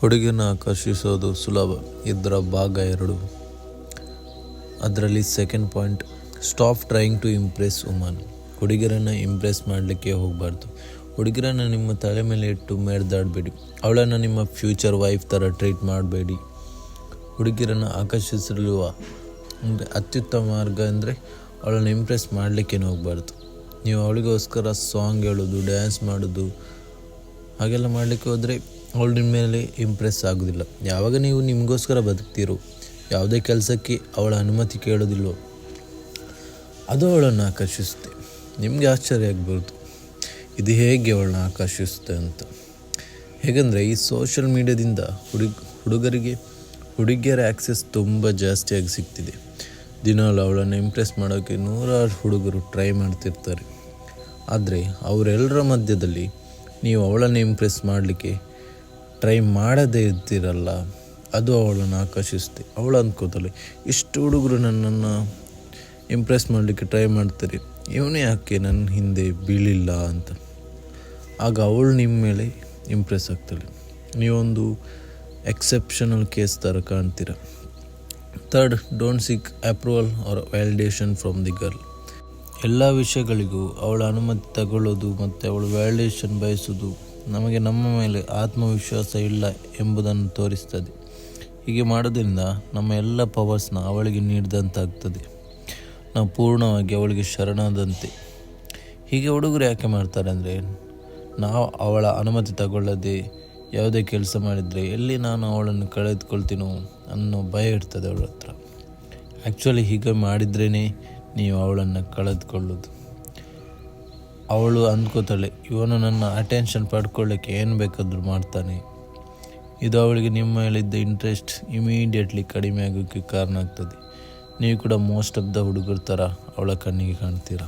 ಹುಡುಗಿನ ಆಕರ್ಷಿಸೋದು ಸುಲಭ. ಇದರ ಭಾಗ ಎರಡು. ಅದರಲ್ಲಿ second point stop trying to impress woman ಹುಡುಗಿರನ್ನು impress ಮಾಡಲಿಕ್ಕೆ ಹೋಗಬಾರ್ದು. ಹುಡುಗಿರನ್ನು ನಿಮ್ಮ ತಲೆ ಮೇಲೆ ಇಟ್ಟು ಮೇಡ್ದಾಡಬೇಡಿ ಅವಳನ್ನು ನಿಮ್ಮ ಫ್ಯೂಚರ್ ವೈಫ್ ಥರ ಟ್ರೀಟ್ ಮಾಡಬೇಡಿ. ಹುಡುಗಿರನ್ನು ಆಕರ್ಷಿಸಲು ಅಂದರೆ ಅತ್ಯುತ್ತಮ ಮಾರ್ಗ ಅಂದರೆ ಅವಳನ್ನು ಇಂಪ್ರೆಸ್ ಮಾಡಲಿಕ್ಕೆ ಹೋಗಬಾರ್ದು. ನೀವು ಅವಳಿಗೋಸ್ಕರ ಸಾಂಗ್ ಹೇಳೋದು ಡ್ಯಾನ್ಸ್ ಮಾಡೋದು, ಹಾಗೆಲ್ಲ ಮಾಡಲಿಕ್ಕೆ ಹೋದರೆ ಅವಳು ನಿಮ್ಮ ಮೇಲೆ ಇಂಪ್ರೆಸ್ ಆಗೋದಿಲ್ಲ. ಯಾವಾಗ ನೀವು ನಿಮಗೋಸ್ಕರ ಬದುಕ್ತೀರೋ, ಯಾವುದೇ ಕೆಲಸಕ್ಕೆ ಅವಳ ಅನುಮತಿ ಕೇಳೋದಿಲ್ಲೋ, ಅದು ಅವಳನ್ನು ಆಕರ್ಷಿಸುತ್ತೆ. ನಿಮಗೆ ಆಶ್ಚರ್ಯ ಆಗ್ಬಾರ್ದು ಇದು ಹೇಗೆ ಅವಳನ್ನ ಆಕರ್ಷಿಸುತ್ತೆ ಅಂತ. ಹೇಗೆಂದರೆ, ಈ ಸೋಷಿಯಲ್ ಮೀಡ್ಯಾದಿಂದ ಹುಡುಗ, ಹುಡುಗರಿಗೆ, ಹುಡುಗಿಯರ ಆ್ಯಕ್ಸೆಸ್ ತುಂಬ ಜಾಸ್ತಿಯಾಗಿ ಸಿಗ್ತಿದೆ. ದಿನಾಲು ಅವಳನ್ನು ಇಂಪ್ರೆಸ್ ಮಾಡೋಕ್ಕೆ ನೂರಾರು ಹುಡುಗರು ಟ್ರೈ ಮಾಡ್ತಿರ್ತಾರೆ. ಆದರೆ, ಅವರೆಲ್ಲರ ಮಧ್ಯದಲ್ಲಿ ನೀವು ಅವಳನ್ನು ಇಂಪ್ರೆಸ್ ಮಾಡಲಿಕ್ಕೆ ಟ್ರೈ ಮಾಡದೇ ಇರ್ತೀರಲ್ಲ ಅದು ಅವಳನ್ನು ಆಕರ್ಷಿಸುತ್ತೆ ಅವಳು ಅಂದ್ಕೋತಾಳೆ ಇಷ್ಟು ಹುಡುಗರು ನನ್ನನ್ನು ಇಂಪ್ರೆಸ್ ಮಾಡಲಿಕ್ಕೆ ಟ್ರೈ ಮಾಡ್ತಾರೆ. ಇವನೇ ಯಾಕೆ ನನ್ನ ಹಿಂದೆ ಬೀಳಿಲ್ಲ ಅಂತ. ಆಗ ಅವಳು ನಿಮ್ಮ ಮೇಲೆ ಇಂಪ್ರೆಸ್ ಆಗ್ತಾಳೆ. ನೀವೊಂದು ಎಕ್ಸೆಪ್ಷನಲ್ ಕೇಸ್ ಥರ ಕಾಣ್ತೀರ. Third don't seek approval or validation from the girl ಎಲ್ಲ ವಿಷಯಗಳಿಗೂ ಅವಳ ಅನುಮತಿ ತಗೊಳ್ಳೋದು ಮತ್ತು ಅವಳು ವ್ಯಾಲಿಡೇಷನ್ ಬಯಸೋದು ನಮಗೆ ನಮ್ಮ ಮೇಲೆ ಆತ್ಮವಿಶ್ವಾಸ ಇಲ್ಲ ಎಂಬುದನ್ನು ತೋರಿಸ್ತದೆ. ಹೀಗೆ ಮಾಡೋದ್ರಿಂದ ನಮ್ಮ ಎಲ್ಲ ಪವರ್ಸ್ನ ಅವಳಿಗೆ ನೀಡಿದಂತಾಗ್ತದೆ. ನಾವು ಪೂರ್ಣವಾಗಿ ಅವಳಿಗೆ ಶರಣಾದಂತೆ. ಹೀಗೆ ಹುಡುಗರು ಯಾಕೆ ಮಾಡ್ತಾರೆ ಅಂದರೆ, ನಾವು ಅವಳ ಅನುಮತಿ ತಗೊಳ್ಳದೆ ಯಾವುದೇ ಕೆಲಸ ಮಾಡಿದರೆ ಎಲ್ಲಿ ನಾನು ಅವಳನ್ನು ಕಳೆದುಕೊಳ್ತೀನೋ ಅನ್ನೋ ಭಯ ಇರ್ತದೆ ಅವಳ ಹತ್ರ. ಆ್ಯಕ್ಚುಲಿ ಹೀಗೆ ಮಾಡಿದ್ರೇ ನೀವು ಅವಳನ್ನು ಕಳೆದುಕೊಳ್ಳೋದು ಅವಳು ಅಂದ್ಕೋತಾಳೆ, ಇವನು ನನ್ನ ಅಟೆನ್ಷನ್ ಪಡ್ಕೊಳ್ಳೋಕ್ಕೆ ಏನು ಬೇಕಾದರೂ ಮಾಡ್ತಾನೆ. ಇದು ಅವಳಿಗೆ ನಿಮ್ಮ ಮೇಲಿದ್ದ ಇಂಟ್ರೆಸ್ಟ್ ಇಮಿಡಿಯೇಟ್ಲಿ ಕಡಿಮೆ ಆಗೋಕ್ಕೆ ಕಾರಣ ಆಗ್ತದೆ. ನೀವು ಕೂಡ ಮೋಸ್ಟ್ ಆಫ್ ದ ಹುಡುಗರ ಥರ ಅವಳ ಕಣ್ಣಿಗೆ ಕಾಣ್ತೀರಾ?